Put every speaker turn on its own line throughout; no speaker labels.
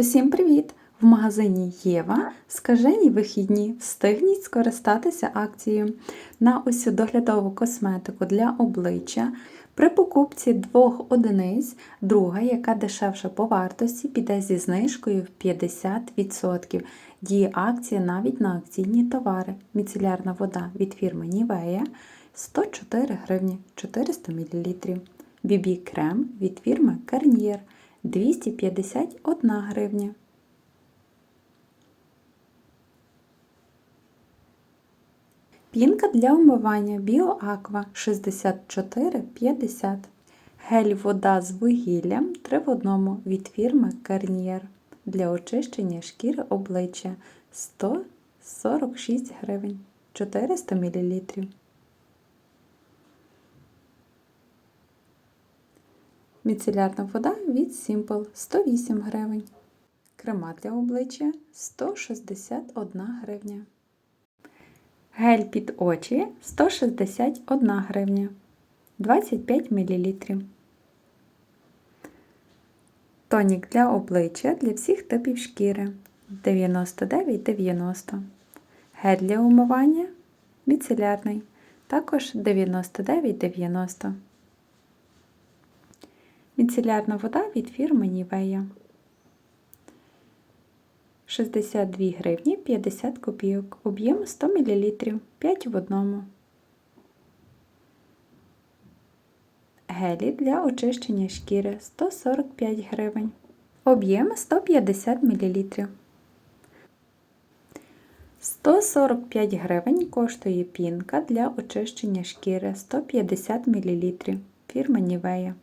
Усім привіт! В магазині Єва скажені вихідні встигніть скористатися акцією на усю доглядову косметику для обличчя. При покупці двох одиниць, друга, яка дешевша по вартості, піде зі знижкою в 50%. Діє акція навіть на акційні товари. Міцелярна вода від фірми Nivea 104 гривні 400 мл. BB крем від фірми Garnier 251 гривня. Пінка для умивання BioAqua 64,50. Гель вода з вугіллям 3 в 1 від фірми Garnier для очищення шкіри обличчя 146 гривень 400 мл. Міцелярна вода від Simple 108 гривень. Крема для обличчя 161 гривня. Гель під очі 161 гривня 25 мл. Тонік для обличчя для всіх типів шкіри 99,90. Гель для умивання міцелярний також 99,90. Міцелярна вода від фірми Нівея. 62 гривні 50 копійок. Об'єм 100 мл 5 в одному. Гелі для очищення шкіри 145 гривень. Об'єм 150 мл. 145 гривень коштує пінка для очищення шкіри 150 мл фірма Нівея.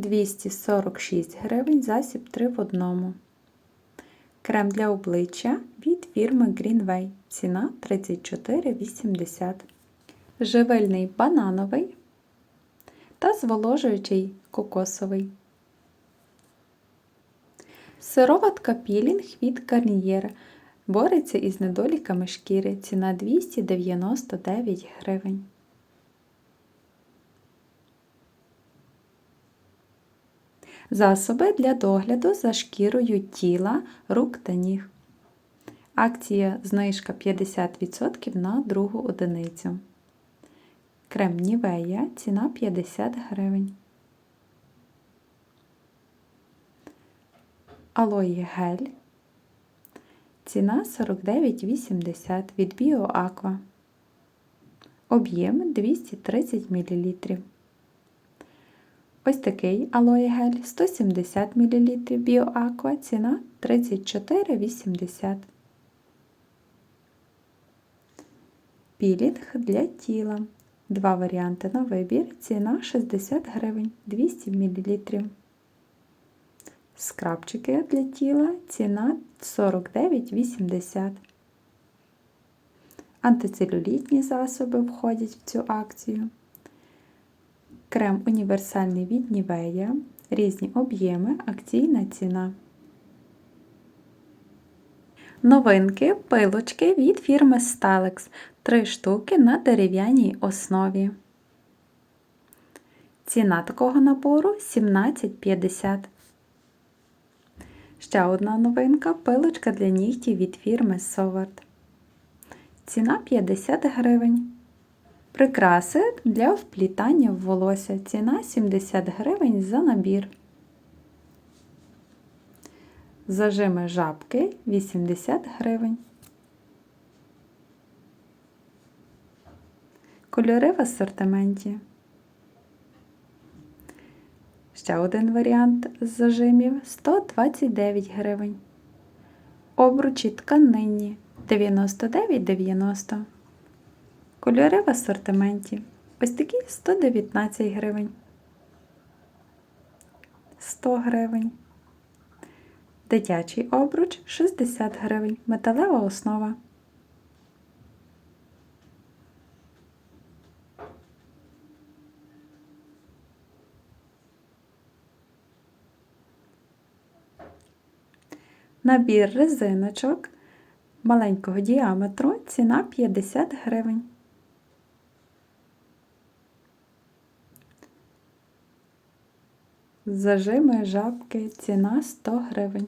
246 гривень засіб 3 в 1. Крем для обличчя від фірми Greenway. Ціна 34,80. Живильний банановий та зволожуючий кокосовий. Сироватка пілінг від Garnier. Бореться із недоліками шкіри. Ціна 299 гривень. Засоби для догляду за шкірою тіла, рук та ніг. Акція знижка 50% на другу одиницю. Крем Нівея ціна 50 гривень. Алої гель. Ціна 49,80 від BioAqua. Об'єм 230 мл. Ось такий алоє гель 170 мл BioAqua, ціна 34,80. Пілінг для тіла. Два варіанти на вибір. Ціна 60 гривень 200 мл. Скрабчики для тіла ціна 49,80. Антицелюлітні засоби входять в цю акцію. Крем універсальний від Nivea. Різні об'єми, акційна ціна. Новинки пилочки від фірми Stalex. 3 штуки на дерев'яній основі. Ціна такого набору 17,50. Ще одна новинка пилочка для нігтів від фірми Совart. Ціна 50 гривень. Прикраси для вплітання в волосся. Ціна 70 гривень за набір. Зажими жабки 80 гривень. Кольори в асортименті. Ще один варіант з зажимів 129 гривень. Обручі тканинні 99,90. Кольори в асортименті. Ось такі 119 гривень. 100 гривень. Дитячий обруч 60 гривень. Металева основа. Набір резиночок маленького діаметру ціна 50 гривень. Зажими жабки, ціна 100 гривень.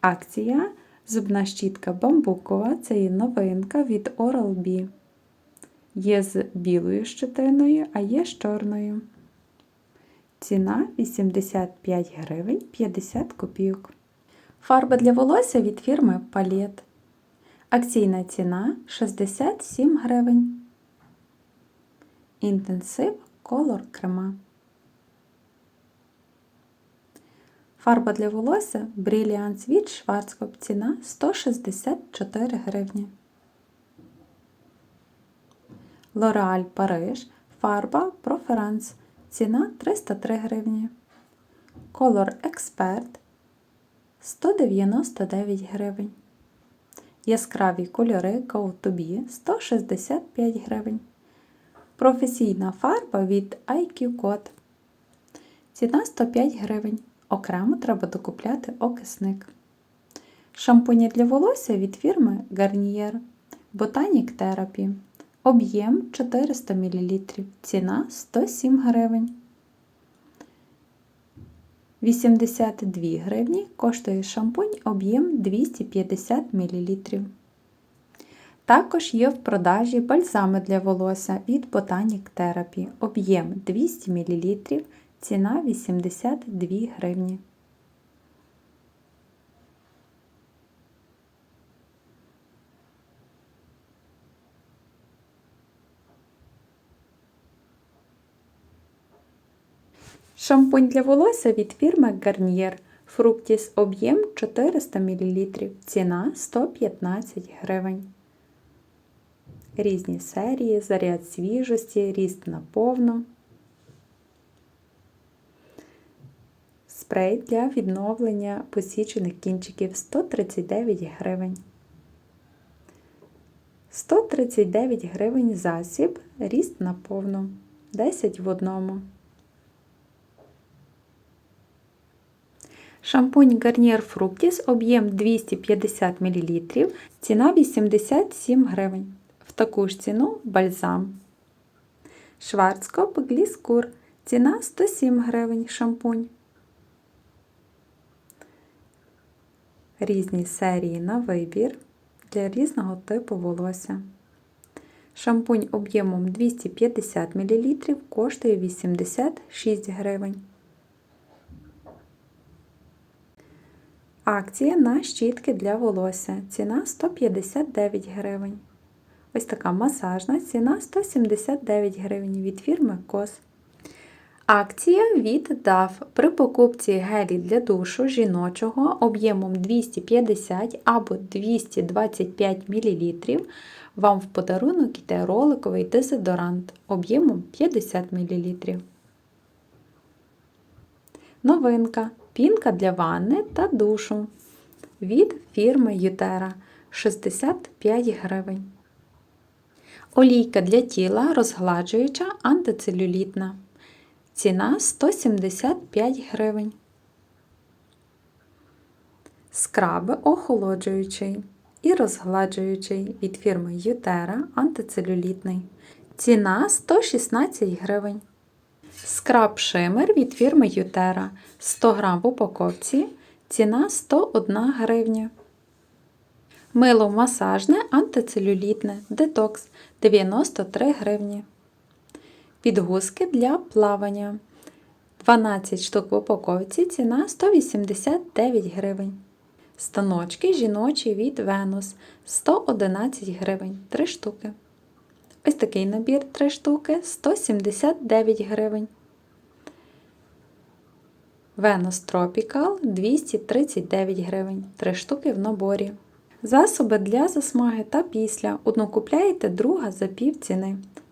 Акція Зубна щітка бамбукова це є новинка від Oral-B. Є з білою щетиною, а є з чорною. Ціна 85 гривень 50 копійок. Фарба для волосся від фірми Palette. Акційна ціна 67 гривень. Інтенсив колор крема. Фарба для волосся Brilliance від Schwarzkopf. Ціна 164 гривні. L'Oreal Париж. Фарба Proference. Ціна 303 гривні. Color Expert 199 гривень. Яскраві кольори Go to Be 165 гривень. Професійна фарба від IQ Code. Ціна 105 гривень. Окремо треба докупляти окисник. Шампуні для волосся від фірми Garnier Botanic Therapy. Об'єм 400 мл. Ціна 107 гривень. 82 гривні коштує шампунь об'єм 250 мл. Також є в продажі бальзами для волосся від Botanic Therapy. Об'єм 200 мл. Ціна 82 гривні. Шампунь для волосся від фірми Garnier Fructis об'єм 400 мл. Ціна 115 гривень. Різні серії, заряд свіжості, ріст наповну. Спрей для відновлення посічених кінчиків 139 гривень. 139 гривень засіб, ріст наповну. 10 в одному. Шампунь Garnier Fructis об'єм 250 мл, ціна 87 гривень. В таку ж ціну бальзам. Schwarzkopf Gliskur. Ціна 107 гривень шампунь. Різні серії на вибір для різного типу волосся. Шампунь об'ємом 250 мл коштує 86 гривень. Акція на щітки для волосся. Ціна 159 гривень. Ось така масажна ціна 179 гривень від фірми COS. Акція від DAF. При покупці гелі для душу жіночого об'ємом 250 або 225 мл вам в подарунок йде роликовий дезодорант об'ємом 50 мл. Новинка. Пінка для ванни та душу від фірми Ютера 65 гривень. Олійка для тіла розгладжуюча антицелюлітна. Ціна 175 гривень. Скраби охолоджуючий і розгладжуючий від фірми Ютера антицелюлітний. Ціна 116 гривень. Скраб шимер від фірми Ютера 100 г в упаковці. Ціна 101 гривня. Мило масажне антицелюлітне детокс 93 гривні. Підгузки для плавання 12 штук в упаковці. Ціна 189 гривень. Станочки жіночі від Venus 111 гривень 3 штуки. Ось такий набір 3 штуки 179 гривень. Venus Tropical 239 гривень 3 штуки в наборі. Засоби для засмаги та після. Одну купляєте, друга за пів ціни.